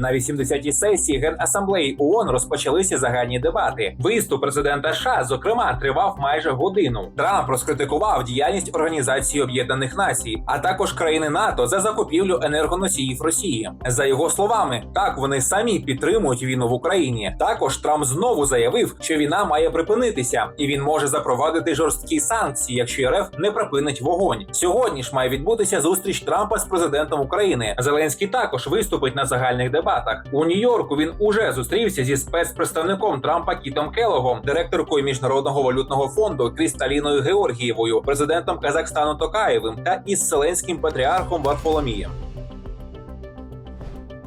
На 80-й сесії Генасамблеї ООН розпочалися загальні дебати. Виступ президента США, зокрема, тривав майже годину. Трамп розкритикував діяльність Організації Об'єднаних Націй, а також країни НАТО за закупівлю енергоносіїв Росії. За його словами, так вони самі підтримують війну в Україні. Також Трамп знову заявив, що війна має припинитися, і він може запровадити жорсткі санкції, якщо РФ не припинить вогонь. Сьогодні ж має відбутися зустріч Трампа з президентом України. Зеленський також виступить на загальних дебатах. У Нью-Йорку він уже зустрівся зі спецпредставником Трампа Кітом Келогом, директоркою міжнародного валютного фонду Крісталіною Георгієвою, президентом Казахстану Токаєвим та із Селенським патріархом Варфоломієм.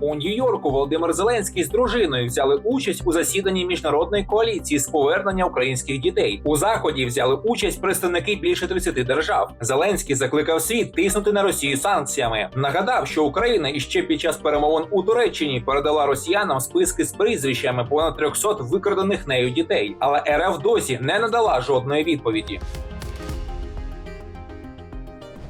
У Нью-Йорку Володимир Зеленський з дружиною взяли участь у засіданні міжнародної коаліції з повернення українських дітей. У заході взяли участь представники більше 30 держав. Зеленський закликав світ тиснути на Росію санкціями. Нагадав, що Україна іще під час перемовин у Туреччині передала росіянам списки з прізвищами понад 300 викрадених нею дітей, але РФ досі не надала жодної відповіді.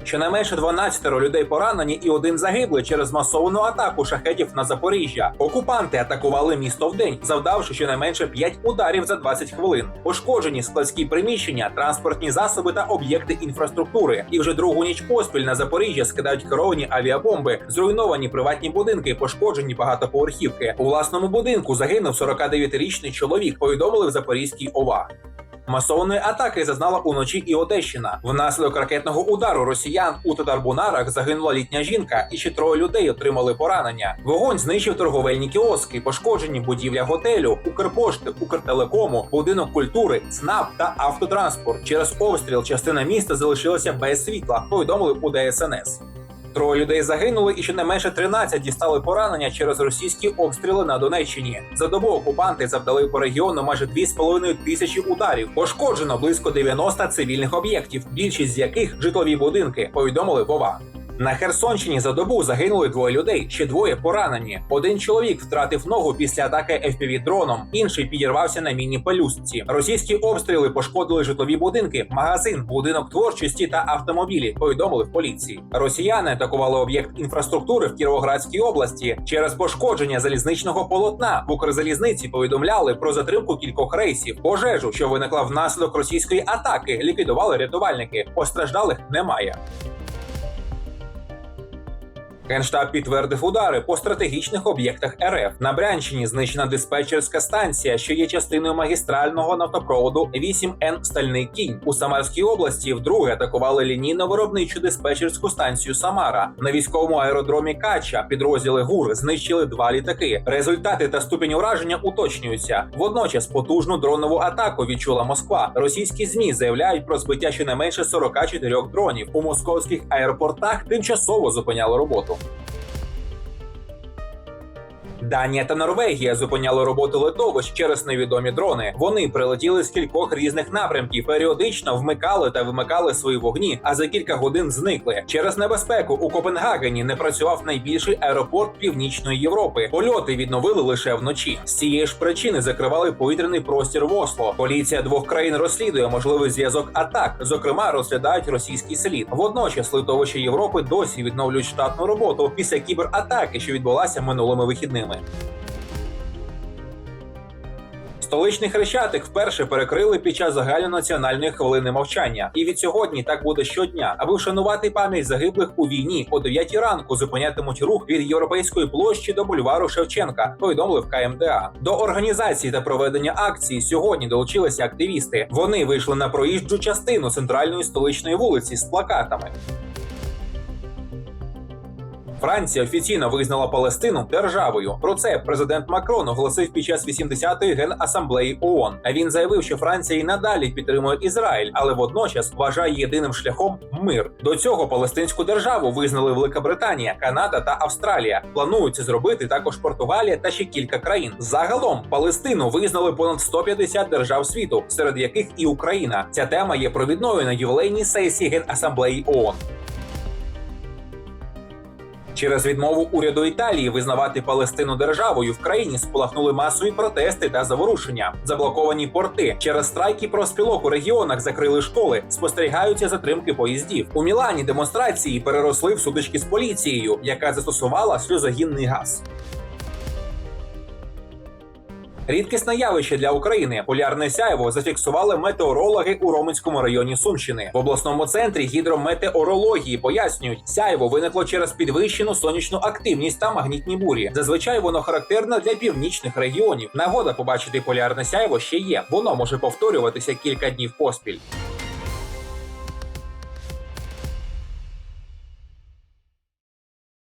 Щонайменше 12 людей поранені і один загиблий через масовану атаку шахетів на Запоріжжя. Окупанти атакували місто вдень, завдавши щонайменше 5 ударів за 20 хвилин. Пошкоджені складські приміщення, транспортні засоби та об'єкти інфраструктури. І вже другу ніч поспіль на Запоріжжя скидають керовані авіабомби, зруйновані приватні будинки, пошкоджені багатоповерхівки. У власному будинку загинув 49-річний чоловік. Повідомили в Запорізькій ОВА. Масованої атаки зазнала уночі і Одещина. Внаслідок ракетного удару росіян у Татарбунарах загинула літня жінка, і ще троє людей отримали поранення. Вогонь знищив торговельні кіоски, пошкоджені будівля готелю, Укрпошти, Укртелекому, будинок культури, ЦНАП та автотранспорт. Через обстріл частина міста залишилася без світла. Повідомили у ДСНС. Троє людей загинули, і щонайменше 13 дістали поранення через російські обстріли на Донеччині. За добу окупанти завдали по регіону майже 2,5 тисячі ударів. Пошкоджено близько 90 цивільних об'єктів, більшість з яких житлові будинки. Повідомили Вова. На Херсонщині за добу загинули двоє людей, ще двоє поранені. Один чоловік втратив ногу після атаки fpv дроном, інший підірвався на міні пелюстці. Російські обстріли пошкодили житлові будинки, магазин, будинок творчості та автомобілі. Повідомили в поліції. Росіяни атакували об'єкт інфраструктури в Кіровоградській області через пошкодження залізничного полотна. В Укрзалізниці повідомляли про затримку кількох рейсів. Пожежу, що виникла внаслідок російської атаки, ліквідували рятувальники. Постраждалих немає. Генштаб підтвердив удари по стратегічних об'єктах РФ. На Брянщині знищена диспетчерська станція, що є частиною магістрального нафтопроводу 8Н Стальний кінь. У Самарській області вдруге атакували лінійно-виробничу диспетчерську станцію Самара. На військовому аеродромі Кача підрозділи ГУР знищили два літаки. Результати та ступінь ураження уточнюються. Водночас потужну дронову атаку відчула Москва. Російські змі заявляють про збиття щонайменше 44 дронів. У московських аеропортах тимчасово зупиняли роботу. இருக்கும் Данія та Норвегія зупиняли роботу литовищ через невідомі дрони. Вони прилетіли з кількох різних напрямків, періодично вмикали та вимикали свої вогні, а за кілька годин зникли. Через небезпеку у Копенгагені не працював найбільший аеропорт Північної Європи. Польоти відновили лише вночі. З цієї ж причини закривали повітряний простір в Осло. Поліція двох країн розслідує можливий зв'язок атак. Зокрема, розглядають російський слід. Водночас литовища Європи досі відновлюють штатну роботу після кібератаки, що відбулася минулими вихідними. Столичний хрещатик вперше перекрили під час загальнонаціональної хвилини мовчання, і від сьогодні так буде щодня. Аби вшанувати пам'ять загиблих у війні, о 9 ранку зупинятимуть рух від європейської площі до бульвару Шевченка. Повідомив КМДА. До організації та проведення акції сьогодні долучилися активісти. Вони вийшли на проїжджу частину центральної столичної вулиці з плакатами. Франція офіційно визнала Палестину державою. Про це президент Макрон оголосив під час 80-ї генасамблеї ООН. Він заявив, що Франція і надалі підтримує Ізраїль, але водночас вважає єдиним шляхом мир. До цього палестинську державу визнали Велика Британія, Канада та Австралія. Планують зробити також Португалія та ще кілька країн. Загалом Палестину визнали понад 150 держав світу, серед яких і Україна. Ця тема є провідною на ювілейній сесії генасамблеї ООН. Через відмову уряду Італії визнавати Палестину державою в країні спалахнули масові протести та заворушення. Заблоковані порти через страйки профспілок у регіонах закрили школи. Спостерігаються затримки поїздів. У Мілані демонстрації переросли в сутички з поліцією, яка застосувала сльозогінний газ. Рідкісне явище для України. Полярне сяйво зафіксували метеорологи у Роменському районі Сумщини. В обласному центрі гідрометеорології пояснюють, сяйво виникло через підвищену сонячну активність та магнітні бурі. Зазвичай воно характерне для північних регіонів. Нагода побачити полярне сяйво ще є. Воно може повторюватися кілька днів поспіль.